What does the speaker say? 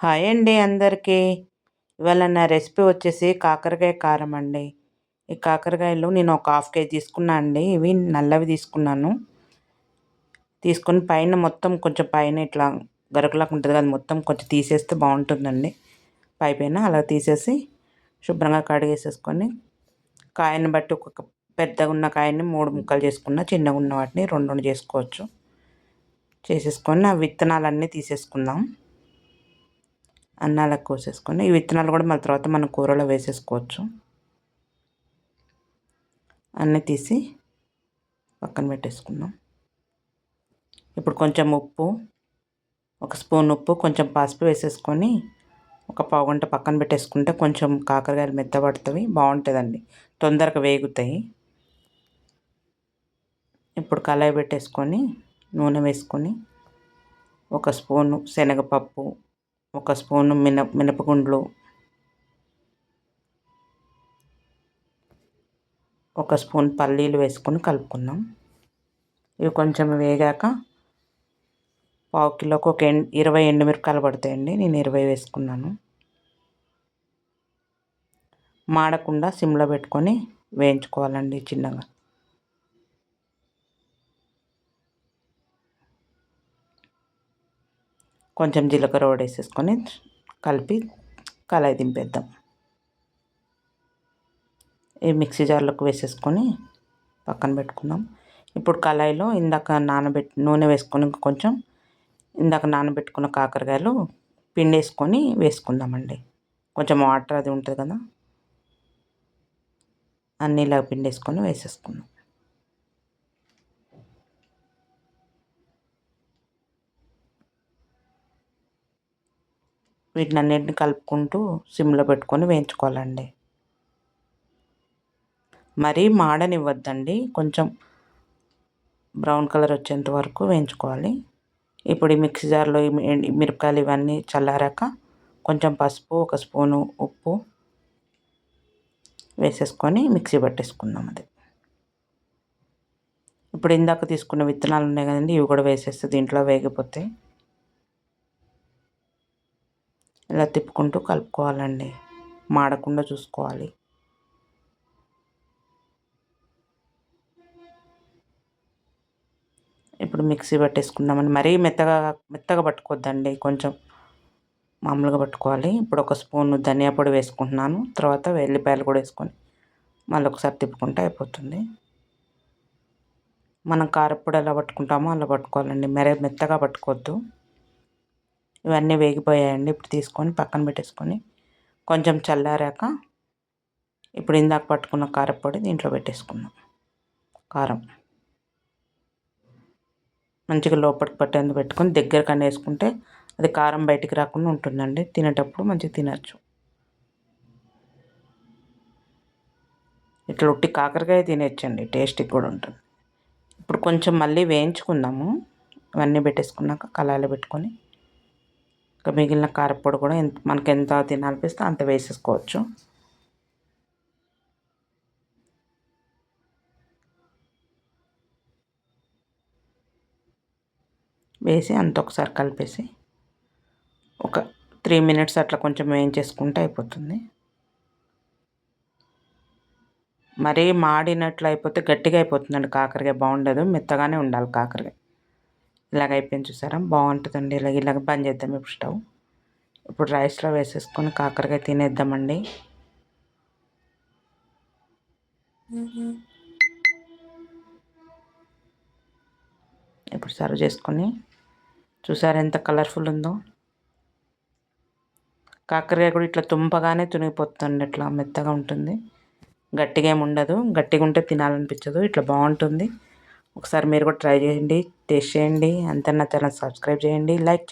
Hi అండి అందరికీ. ఇవాళ నా రెసిపీ వచ్చేసి కాకరకాయ కారం అండి. ఈ కాకరకాయలు నేను ఒక హాఫ్ కేజీ తీసుకున్నా అండి. ఇవి నల్లవి తీసుకున్నాను. తీసుకొని పైన మొత్తం కొంచెం పైన ఇట్లా గరకలాగా ఉంటుంది కదా మొత్తం కొంచెం తీసేస్తే బాగుంటుందండి. పై పైన అలా తీసేసి శుభ్రంగా కడిగేసేసుకొని కాయని బట్టి ఒక పెద్దగా ఉన్న కాయని మూడు ముక్కలు చేసుకున్న చిన్నగా ఉన్న వాటిని రెండు రెండు చేసుకోవచ్చు. చేసేసుకొని ఆ విత్తనాలన్నీ తీసేసుకుందాం. అన్నాలకు కోసేసుకొని ఈ విత్తనాలు కూడా మళ్ళీ తర్వాత మనం కూరలో వేసేసుకోవచ్చు. అన్నీ తీసి పక్కన పెట్టేసుకుందాం. ఇప్పుడు కొంచెం ఉప్పు ఒక స్పూన్ ఉప్పు కొంచెం పసుపు వేసేసుకొని ఒక పావు గంట పక్కన పెట్టేసుకుంటే కొంచెం కాకరకాయలు మెత్తబడుతుంది బాగుంటుందండి. తొందరగా వేగుతాయి. ఇప్పుడు కళాయి పెట్టేసుకొని నూనె వేసుకొని ఒక స్పూను శనగపప్పు ఒక స్పూను మిన మినపగుండ్లు. ఒక స్పూన్ పల్లీలు వేసుకొని కలుపుకుందాం. ఇవి కొంచెం వేగాక పావు కిలోకి ఒక ఇరవై ఎండుమిరపకాయలు పడతాయండి. నేను ఇరవై వేసుకున్నాను. మాడకుండా సిమ్లో పెట్టుకొని వేయించుకోవాలండి చిన్నగా. కొంచెం జీలకర్ర వేసేసుకొని కలిపి కళాయి దింపేద్దాం. ఈ మిక్సీ జార్లోకి వేసేసుకొని పక్కన పెట్టుకుందాం. ఇప్పుడు కళాయిలో ఇందాక నానబెట్టి నూనె వేసుకొని కొంచెం ఇందాక నానబెట్టుకున్న కాకరకాయలు పిండి వేసుకొని వేసుకుందామండి. కొంచెం వాటర్ అది ఉంటుంది కదా అన్నీ ఇలా పిండి వేసుకొని వేసేసుకుందాం. వీటిని అన్నింటిని కలుపుకుంటూ సిమ్లో పెట్టుకొని వేయించుకోవాలండి. మరీ మాడనివ్వద్దండి. కొంచెం బ్రౌన్ కలర్ వచ్చేంత వరకు వేయించుకోవాలి. ఇప్పుడు ఈ మిక్సీ జార్లో మిరపకాయలు ఇవన్నీ చల్లారాక కొంచెం పసుపు ఒక స్పూను ఉప్పు వేసేసుకొని మిక్సీ పట్టేసుకుందాం అది. ఇప్పుడు ఇందాక తీసుకున్న విత్తనాలు ఉన్నాయి కదండి ఇవి కూడా వేసేస్తే దీంట్లో వేగిపోతాయి. ఇలా తిప్పుకుంటూ కలుపుకోవాలండి. మాడకుండా చూసుకోవాలి. ఇప్పుడు మిక్సీ పట్టేసుకుందామని మరీ మెత్తగా మెత్తగా పట్టుకోవద్దండి. కొంచెం మామూలుగా పట్టుకోవాలి. ఇప్పుడు ఒక స్పూన్ ధనియా పొడి వేసుకుంటున్నాను. తర్వాత వెల్లిపాయలు కూడా వేసుకొని మళ్ళీ ఒకసారి తిప్పుకుంటే అయిపోతుంది. మనం కారపొడి ఎలా పట్టుకుంటామో అలా పట్టుకోవాలండి. మరీ మెత్తగా పట్టుకోవద్దు. ఇవన్నీ వేగిపోయాయండి. ఇప్పుడు తీసుకొని పక్కన పెట్టేసుకొని కొంచెం చల్లారాక ఇప్పుడు ఇందాక పట్టుకున్న కారపొడి దీంట్లో పెట్టేసుకుందాం కారం. మంచిగా లోపలికి పట్టేందుకు పెట్టుకొని దగ్గర కన్నా వేసుకుంటే అది కారం బయటికి రాకుండా ఉంటుందండి. తినేటప్పుడు మంచిగా తినచ్చు. ఇట్లా ఉట్టి కాకరకాయ తినేచ్చండి. టేస్ట్కి కూడా ఉంటుంది. ఇప్పుడు కొంచెం మళ్ళీ వేయించుకుందాము. ఇవన్నీ పెట్టేసుకున్నాక కళాయిలో పెట్టుకొని ఇంకా మిగిలిన కారపొడి కూడా ఎంత మనకి ఎంత తినాలనిపిస్తే అంత వేసేసుకోవచ్చు. వేసి అంత ఒకసారి కలిపేసి ఒక త్రీ మినిట్స్ అట్లా కొంచెం వేయించేసుకుంటే అయిపోతుంది. మరీ మాడినట్లు అయిపోతే గట్టిగా అయిపోతుందండి కాకరకాయ బాగుండదు మెత్తగానే ఉండాలి కాకరకాయ. ఇలాగ అయిపోయింది చూసారా? బాగుంటుందండి. ఇలాగ ఇలాగ బంద్ చేద్దాం ఇప్పుడు స్టవ్. ఇప్పుడు రైస్లో వేసేసుకొని కాకరకాయ తినేద్దామండి. ఇప్పుడు సర్వ్ చేసుకొని చూసారా ఎంత కలర్ఫుల్ ఉందో? కాకరకాయ కూడా ఇట్లా తుంపగానే తునిగిపోతుంది. ఇట్లా మెత్తగా ఉంటుంది. గట్టిగా ఏమి ఉండదు. గట్టిగా ఉంటే తినాలనిపించదు. ఇట్లా బాగుంటుంది. ఒకసారి మీరు కూడా ట్రై చేయండి టేస్ట్ చేయండి. అంతే నా ఛానల్ సబ్స్క్రైబ్ చేయండి. లైక్